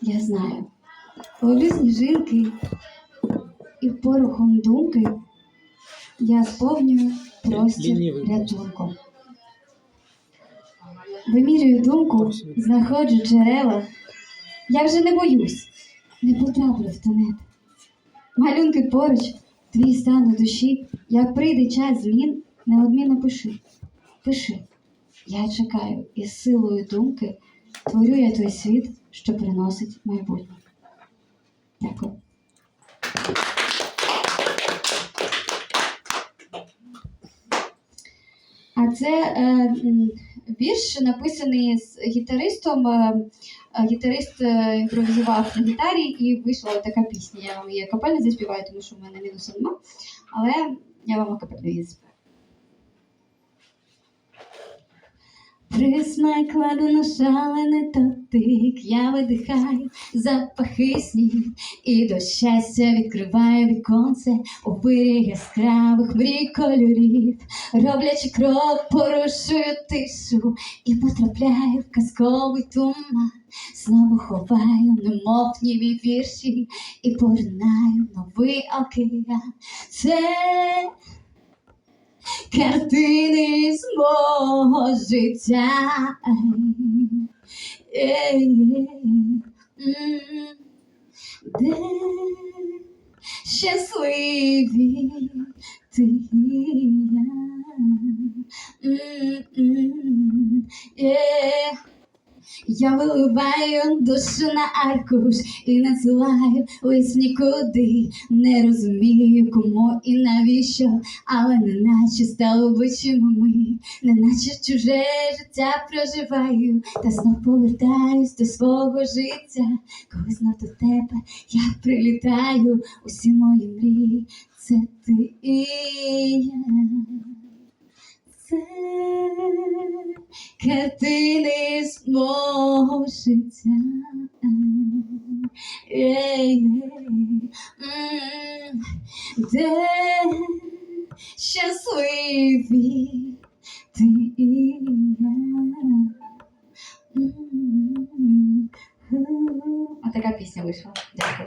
Я знаю. Ловлю сніжинки і порохом думки я сповнюю простір рятунку. Вимірюю думку, знаходжу джерела. Я вже не боюсь, не потраплю в тонет. Малюнки поруч, твій стан у душі, як прийде час змін, неодмінно пиши. Пиши. Я чекаю, і з силою думки творю я той світ, що приносить майбутнє. Дякую. А це е, вірш написаний з гітаристом. Е, е, гітарист е, імпровізував на гітарі і вийшла така пісня. Я вам її акапельно заспіваю, тому що в мене мінусу нема. Але я вам акапельно її заспіваю. Присмак кладу на шалений дотик, я видихаю запахи снів і до щастя відкриваю віконце у вирі яскравих мрій кольорів, роблячи крок, порушую тишу і потрапляю в казковий туман. Знову ховаю немов німі вірші і поринаю новий океан. Це картини з мого життя. Е, м, Де щасливі ти і я. М, м, е. Я виливаю душу на аркуш і надсилаю лист нікуди. Не розумію, кому і навіщо, але неначе стало обличчями ми, неначе чуже життя проживаю, та знов повертаюсь до свого життя. Коли знов до тебе я прилітаю, усі мої мрії, це ти і я. Це картини з мого життя. Де щасливі ти і я. Отака пісня вийшла. Дякую.